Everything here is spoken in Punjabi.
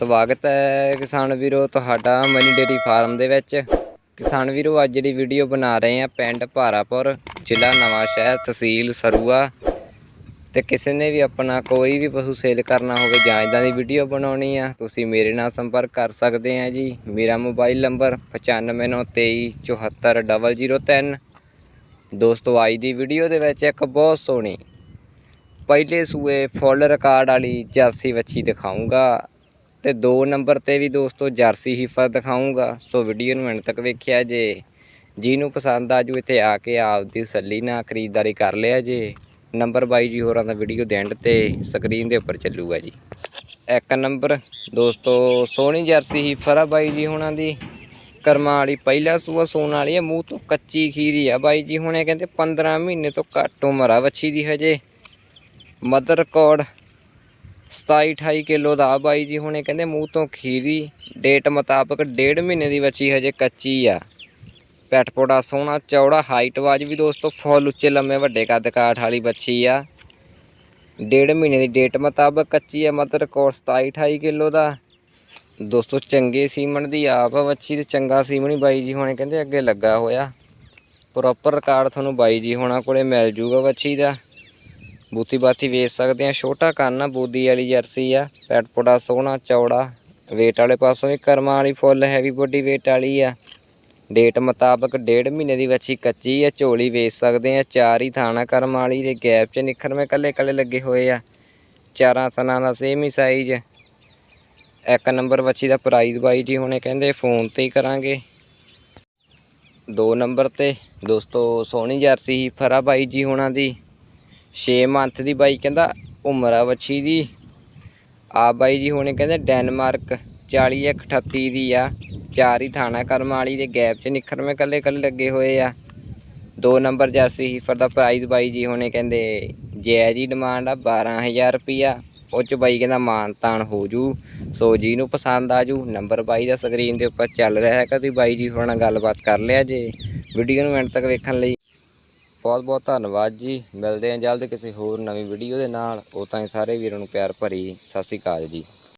ਸਵਾਗਤ ਹੈ ਕਿਸਾਨ ਵੀਰੋ, ਤੁਹਾਡਾ ਮਨੀ ਡੇਰੀ ਫਾਰਮ ਦੇ ਵਿੱਚ। ਕਿਸਾਨ ਵੀਰੋ, ਅੱਜ ਦੀ ਵੀਡੀਓ ਬਣਾ ਰਹੇ ਹਾਂ ਪਿੰਡ ਭਾਰਾਪੁਰ, ਜ਼ਿਲ੍ਹਾ ਨਵਾਂ ਸ਼ਹਿਰ, ਤਹਿਸੀਲ ਸਰੂਆ। ਤੇ ਕਿਸੇ ਨੇ ਵੀ ਆਪਣਾ ਕੋਈ ਵੀ ਪਸ਼ੂ ਸੇਲ ਕਰਨਾ ਹੋਵੇ ਜਾਂ ਇਦਾਂ ਦੀ ਵੀਡੀਓ ਬਣਾਉਣੀ ਆ, ਤੁਸੀਂ ਮੇਰੇ ਨਾਲ ਸੰਪਰਕ ਕਰ ਸਕਦੇ ਆ ਜੀ। ਮੇਰਾ ਮੋਬਾਈਲ ਨੰਬਰ 9593744003 ਦੋਸਤੋ, ਅੱਜ ਦੀ ਵੀਡੀਓ ਦੇ ਵਿੱਚ ਇੱਕ ਬਹੁਤ ਸੋਹਣੀ, ਪਹਿਲੇ ਸੂਏ ਫੁੱਲ ਰਿਕਾਰਡ ਵਾਲੀ ਜਰਸੀ ਵੱਛੀ ਦਿਖਾਉਂਗਾ ਤੇ ਦੋ ਨੰਬਰ ਤੇ ਵੀ ਦੋਸਤੋ ਜਰਸੀ ਹੀਫਰ ਦਿਖਾਉਂਗਾ ਸੋ ਵੀਡੀਓ ਨੂੰ ਐਂਡ ਤੱਕ ਵੇਖਿਆ ਜੇ। ਜਿਹਨੂੰ ਪਸੰਦ ਆਜੂ ਇੱਥੇ ਆ ਕੇ ਆਪਦੀ ਸੱਲੀ ਨਾਲ ਖਰੀਦਦਾਰੀ ਕਰ ਲਿਆ ਜੇ। ਨੰਬਰ ਬਾਈ ਜੀ ਹੋਰਾਂ ਦਾ ਵੀਡੀਓ ਦੇ ਐਂਡ ਤੇ ਸਕਰੀਨ ਦੇ ਉੱਪਰ ਚੱਲੂਗਾ ਜੀ। ਇੱਕ ਨੰਬਰ ਦੋਸਤੋ ਸੋਹਣੀ ਜਰਸੀ ਹੀਫਰ ਆ ਬਾਈ ਜੀ ਹੋਰਾਂ ਦੀ। ਕਰਮਾਂ ਵਾਲੀ ਪਹਿਲਾ ਸੂਆ ਸੋਨ ਵਾਲੀ ਹੈ ਮੂੰਹ ਤੋਂ ਕੱਚੀ ਖੀਰੀ ਆ ਬਾਈ ਜੀ। ਹੁਣੇ ਕਹਿੰਦੇ 15 ਮਹੀਨੇ ਤੋਂ ਘੱਟ ਉਮਰ ਆ ਵੱਛੀ ਦੀ ਹਜੇ। ਮਦਰ ਰਿਕਾਰਡ 27 28 ਕਿਲੋ ਦਾ ਬਾਈ ਜੀ, ਹੁਣੇ ਕਹਿੰਦੇ ਮੂੰਹ ਤੋਂ ਖੀਰੀ ਡੇਟ ਮੁਤਾਬਕ ਡੇਢ ਮਹੀਨੇ ਦੀ ਬੱਚੀ ਹਜੇ ਕੱਚੀ ਆ। ਪੈਟ ਪੋੜਾ ਸੋਹਣਾ, ਚੌੜਾ, ਹਾਈਟ ਵਾਜ ਵੀ ਦੋਸਤੋ ਫੁੱਲ ਉੱਚੇ, ਲੰਮੇ, ਵੱਡੇ ਕੱਦ ਕਾਠ ਵਾਲੀ ਬੱਚੀ ਆ। ਡੇਢ ਮਹੀਨੇ ਦੀ ਡੇਟ ਮੁਤਾਬਕ ਕੱਚੀ ਆ ਮਦਰ ਰਿਕਾਰਡ 27 28 ਕਿਲੋ ਦਾ। ਦੋਸਤੋ ਚੰਗੇ ਸੀਮਨ ਦੀ ਆਪ ਆ ਬੱਚੀ ਤੇ ਚੰਗਾ ਸੀਮਨ ਹੀ ਬਾਈ ਜੀ, ਹੁਣੇ ਕਹਿੰਦੇ ਅੱਗੇ ਲੱਗਾ ਹੋਇਆ। ਪ੍ਰੋਪਰ ਰਿਕਾਰਡ ਤੁਹਾਨੂੰ ਬਾਈ ਜੀ ਹੋਣਾ ਕੋਲੇ ਮਿਲ ਜੂਗਾ ਬੱਚੀ ਦਾ। ਬੂਤੀ ਬਾਤੀ ਵੇਚ ਸਕਦੇ ਆ ਛੋਟਾ ਕੰਨ ਆ, ਬੋਦੀ ਵਾਲੀ ਜਰਸੀ ਆ, ਪੈਟ ਪੋੜਾ ਸੋਹਣਾ, ਚੌੜਾ। weight ਵਾਲੇ ਪਾਸੋਂ ਵੀ ਕਰਮਾਂ ਵਾਲੀ ਫੁੱਲ ਹੈਵੀ ਬੋਡੀ weight ਵਾਲੀ ਆ। ਡੇਟ ਮੁਤਾਬਕ ਡੇਢ ਮਹੀਨੇ ਦੀ ਵੱਛੀ ਕੱਚੀ ਆ, ਝੋਲੀ ਵੇਚ ਸਕਦੇ ਆ ਚਾਰ ਹੀ ਥਾਣਾ ਕਰਮਾਂ ਵਾਲੀ ਦੇ ਗੈਪ 'ਚ ਨਿਖਰਵੇਂ ਕੱਲੇ ਕੱਲੇ ਲੱਗੇ ਹੋਏ ਆ। ਚਾਰਾਂ ਥਾਣਾ ਦਾ ਸੇਮ ਹੀ ਸਾਈਜ਼ ਇੱਕ ਨੰਬਰ ਵੱਛੀ ਦਾ ਪ੍ਰਾਈਸ ਬਾਈ ਜੀ ਹੁਣੇ ਕਹਿੰਦੇ ਫੋਨ ਤੇ ਹੀ ਕਰਾਂਗੇ। ਦੋ ਨੰਬਰ ਤੇ। ਦੋਸਤੋ, ਸੋਹਣੀ ਜਰਸੀ ਹੀ ਫਰਾ ਬਾਈ ਜੀ ਹੁਣਾਂ ਦੀ। 6 ਮੰਥ ਦੀ ਬਾਈ ਕਹਿੰਦਾ ਉਮਰ ਆ ਵੱਛੀ ਦੀ। ਆ ਬਾਈ ਜੀ ਹੁਣੇ ਕਹਿੰਦੇ ਡੈਨਮਾਰਕ 4138 ਦੀ ਆ। ਚਾਰ ਹੀ ਥਾਣਾ ਕਰਮ ਵਾਲੀ ਦੇ ਗੈਪ 'ਚ ਨਿਖਰਵੇਂ ਕੱਲੇ ਕੱਲੇ ਲੱਗੇ ਹੋਏ ਆ। ਦੋ ਨੰਬਰ ਜਰਸੀ ਹੀਫਰ ਦਾ ਪ੍ਰਾਈਸ ਬਾਈ ਜੀ ਹੁਣੇ ਕਹਿੰਦੇ ਜੈ ਜੀ ਡਿਮਾਂਡ ਆ 12000 ਰੁਪਿਆ ਉਹ ਚ ਬਾਈ ਕਹਿੰਦਾ ਮਾਨ ਤਾਨ ਹੋ ਜੂ, ਸੋ ਜੀ ਨੂੰ ਪਸੰਦ ਆ ਜੂ। ਨੰਬਰ ਬਾਈ ਦਾ ਸਕਰੀਨ ਦੇ ਉੱਪਰ ਚੱਲ ਰਿਹਾ ਹੈ ਕਦੀ ਬਾਈ ਜੀ ਹੋਣਾ ਗੱਲਬਾਤ ਕਰ ਲਿਆ ਜੇ। ਵੀਡੀਓ ਨੂੰ ਐਂਡ ਤੱਕ ਵੇਖਣ ਲਈ। ਬਹੁਤ ਬਹੁਤ ਧੰਨਵਾਦ ਜੀ। ਮਿਲਦੇ ਹਾਂ ਜਲਦ ਕਿਸੇ ਹੋਰ ਨਵੀਂ ਵੀਡੀਓ ਦੇ ਨਾਲ। ਉਹ ਤਾਂ ਸਾਰੇ ਵੀਰਾਂ ਨੂੰ ਪਿਆਰ ਭਰੀ ਸਤਿ ਸ਼੍ਰੀ ਅਕਾਲ ਜੀ।